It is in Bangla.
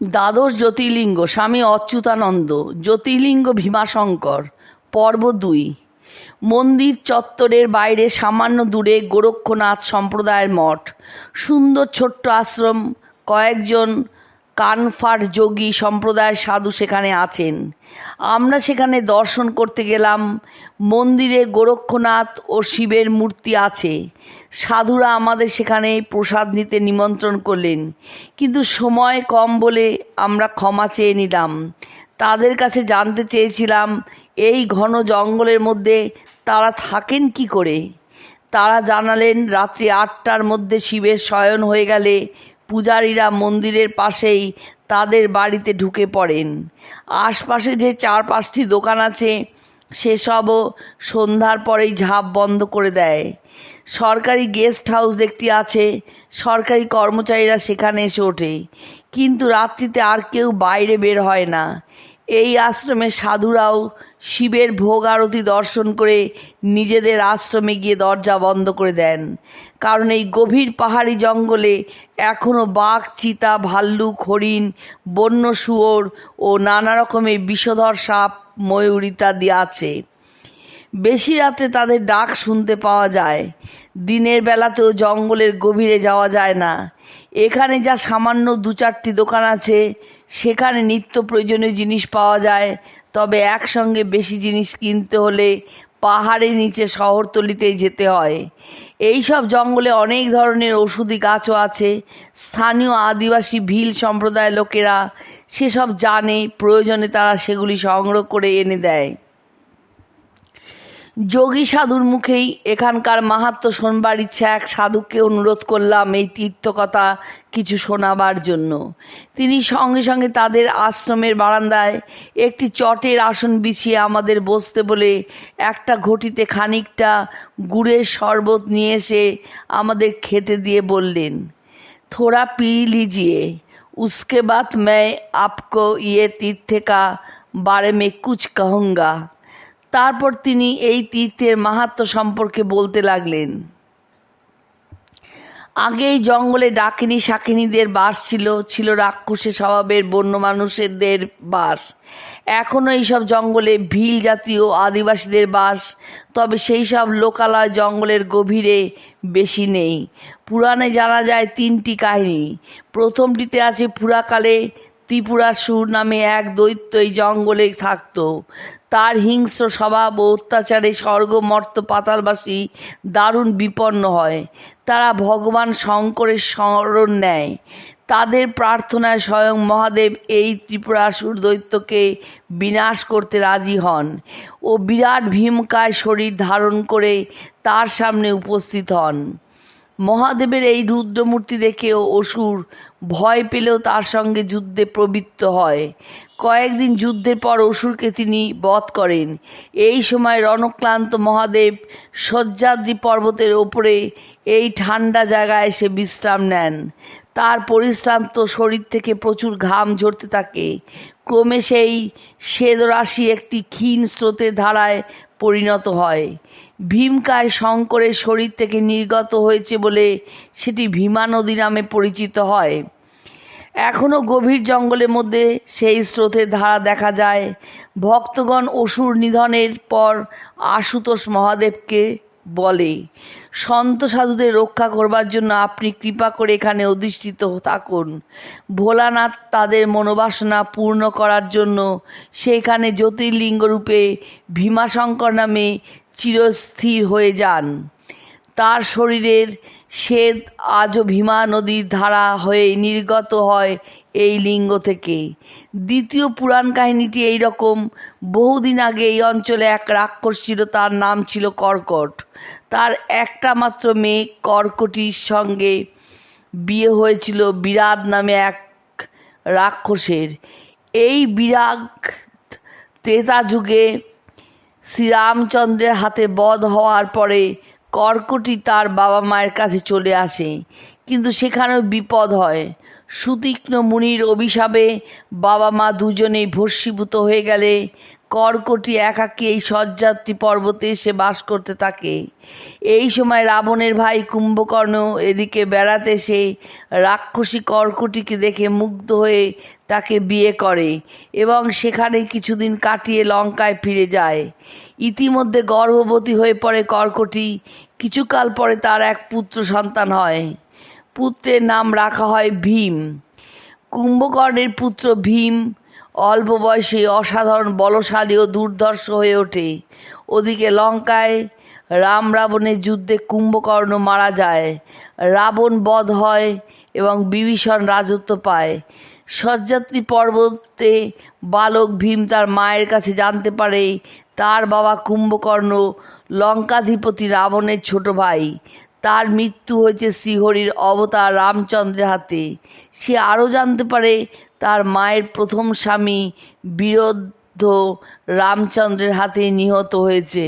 দ্বাদশ জ্যোতির্লিঙ্গ, স্বামী অচ্যুতানন্দ, জ্যোতির্লিঙ্গ ভীমাশঙ্কর, পর্ব দুই। মন্দির চত্বরের বাইরে সামান্য দূরে গোরক্ষনাথ সম্প্রদায়ের মঠ, সুন্দর ছোট্ট আশ্রম, কয়েকজন কানফার যোগী সম্প্রদায়ের সাধু সেখানে আছেন। আমরা সেখানে দর্শন করতে গেলাম। মন্দিরে গোরক্ষনাথ ও শিবের মূর্তি আছে। সাধুরা আমাদের সেখানে প্রসাদ নিতে নিমন্ত্রণ করলেন। কিন্তু সময় কম বলে আমরা ক্ষমা চেয়ে নিলাম। তাদের কাছে জানতে চেয়েছিলাম, এই ঘন জঙ্গলের মধ্যে তারা থাকেন কি করে? তারা জানালেন, রাত্রি আটটার মধ্যে শিবের শয়ন হয়ে গেলে পূজারীরা মন্দিরের পাশেই তাদের বাড়িতে ঢুকে পড়েন। আশপাশে যে চার পাঁচটি দোকান আছে, সেসবও সন্ধ্যার পরেই ঝাঁপ বন্ধ করে দেয়। সরকারি গেস্ট হাউস একটি আছে, সরকারি কর্মচারীরা সেখানে এসে ওঠে। কিন্তু রাত্রিতে আর কেউ বাইরে বের হয় না। এই আশ্রমে সাধুরাও শিবের ভোগ আরতি দর্শন করে নিজেদের আশ্রমে গিয়ে দরজা বন্ধ করে দেন। কারণ এই গভীর পাহাড়ি জঙ্গলে এখনও বাঘ, চিতা, ভাল্লুক, হরিণ, বন্য শুয়োর ও নানা রকমের বিষধর সাপ, ময়ূর ইত্যাদি আছে। বেশি রাতে তাদের ডাক শুনতে পাওয়া যায়। দিনের বেলাতেও জঙ্গলের গভীরে যাওয়া যায় না। এখানে যা সামান্য দু চারটি দোকান আছে, সেখানে নিত্য প্রয়োজনীয় জিনিস পাওয়া যায়। তবে একসঙ্গে বেশি জিনিস কিনতে হলে পাহাড়ের নিচে শহরতলিতেই যেতে হয়। এই সব জঙ্গলে অনেক ধরনের ওষুধি গাছও আছে। স্থানীয় আদিবাসী ভিল সম্প্রদায়ের লোকেরা সেসব জানে, প্রয়োজনে তারা সেগুলি সংগ্রহ করে এনে দেয়। যোগী সাধুর মুখেই এখানকার মাহাত্ম শোনবার ইচ্ছা এক সাধুকে অনুরোধ করলাম এই তীর্থকথা কিছু শোনাবার জন্য তিনি সঙ্গে সঙ্গে তাদের আশ্রমের বারান্দায় একটি চটের আসন বিছিয়ে আমাদের বসতে বলে একটা ঘটিতে খানিকটা গুড়ের শরবত নিয়ে এসে আমাদের খেতে দিয়ে বললেন থোড়া পি লিজিয়ে उसके बाद मैं आपको ये तीर्थ का बारे में कुछ कहूँगा তারপর তিনি এই তীর্থের মাহাত্ম্য সম্পর্কে বলতে লাগলেন। আগেই জঙ্গলে ডাকিনী শাকিনীদের বাস ছিল ছিল রাক্ষসে স্বভাবের বন্য মানুষদের বাস। এখনও এইসব জঙ্গলে ভিল জাতীয় আদিবাসীদের বাস, তবে সেই সব লোকালয় জঙ্গলের গভীরে বেশি নেই। পুরাণে জানা যায় তিনটি কাহিনী। প্রথমটিতে আছে পুরাকালে ত্রিপুরাসুর নামে এক দৈত্য এই জঙ্গলে থাকত। তার হিংস্র স্বভাব ও অত্যাচারে স্বর্গ, মর্ত, পাতালবাসী দারুণ বিপন্ন হয়। তারা ভগবান শঙ্করের স্মরণ নেয়। তাদের প্রার্থনায় স্বয়ং মহাদেব এই ত্রিপুরাসুর দৈত্যকে বিনাশ করতে রাজি হন ও বিরাট ভীমকায় শরীর ধারণ করে তার সামনে উপস্থিত হন। মহাদেবের এই রুদ্রমূর্তি দেখেও অসুর ভয় পেলেও তার সঙ্গে যুদ্ধে প্রবৃত্ত হয়। কয়েকদিন যুদ্ধের পর অসুরকে তিনি বধ করেন। এই সময় রণক্লান্ত মহাদেব সহ্যাদ্রি পর্বতের ওপরে এই ঠান্ডা জায়গায় এসে বিশ্রাম নেন। তার পরিশ্রান্ত শরীর থেকে প্রচুর ঘাম ঝরতে থাকে। ক্রমে সেই শ্বেদরাশি একটি ক্ষীণ স্রোতের ধারায় পরিণত হয়। ভীমকায় শঙ্করের শরীর থেকে নির্গত হয়েছে বলে সেটি ভীমা নদী নামে পরিচিত হয়। এখনও গভীর জঙ্গলের মধ্যে সেই স্রোতের ধারা দেখা যায়। ভক্তগণ অসুর নিধনের পর আশুতোষ মহাদেবকে বলে, সন্ত সাধুদের রক্ষা করবার জন্য আপনি কৃপা করে এখানে অধিষ্ঠিত থাকুন। ভোলানাথ তাদের মনোবাসনা পূর্ণ করার জন্য সেখানে জ্যোতির্লিঙ্গ রূপে ভীমাশঙ্কর নামে চিরস্থির হয়ে যান। তার শরীরের শ্বেত আজও ভীমা নদীর ধারা হয়ে নির্গত হয় এই লিঙ্গ থেকে। দ্বিতীয় পুরাণ কাহিনীটি এই রকম বহুদিন আগে এই অঞ্চলে এক রাক্ষস ছিল, তার নাম ছিল কর্কট। তার একটা মাত্র মেয়ে কর্কটির সঙ্গে বিয়ে হয়েছিল বিরাট নামে এক রাক্ষসের। এই বিরাগ ত্রেতা যুগে শ্রীরামচন্দ্রের হাতে বধ হওয়ার পরে কর্কটি তার বাবা মায়ের কাছে চলে আসে, কিন্তু সেখানেও বিপদ হয়। সুতীক্ষ্ণ মুনির অভিশাপে বাবা মা দুজনেই ভস্মীভূত হয়ে গেলে কর্কটি একাকী এই সজ্জাত্রী পর্বতে এসে বাস করতে থাকে। এই সময় রাবণের ভাই কুম্ভকর্ণ এদিকে বেড়াতে এসে রাক্ষসী কর্কটিকে দেখে মুগ্ধ হয়ে তাকে বিয়ে করে এবং সেখানে কিছুদিন কাটিয়ে লঙ্কায় ফিরে যায়। ইতিমধ্যে গর্ভবতী হয়ে পড়ে কর্কটি। কিছুকাল পরে তার এক পুত্র সন্তান হয়। পুত্রের নাম রাখা হয় ভীম। কুম্ভকর্ণের পুত্র ভীম অল্প বয়সে অসাধারণ, বলশালী ও দুর্ধর্ষ হয়ে ওঠে। ওদিকে লঙ্কায় রাম রাবণের যুদ্ধে কুম্ভকর্ণ মারা যায়। রাবণ বধ হয় এবং বিভীষণ রাজত্ব পায়। সজ্জাত্রী পর্বতে বালক ভীম তার মায়ের কাছে জানতে পারে তার বাবা কুম্ভকর্ণ, লঙ্কাধিপতি রাবণের ছোট ভাই। তার মৃত্যু হয়েছে শ্রীহরির অবতার রামচন্দ্রের হাতে। সে আরও জানতে পারে তার মায়ের প্রথম স্বামী বীরোদ্ধ রামচন্দ্রের হাতে নিহত হয়েছে।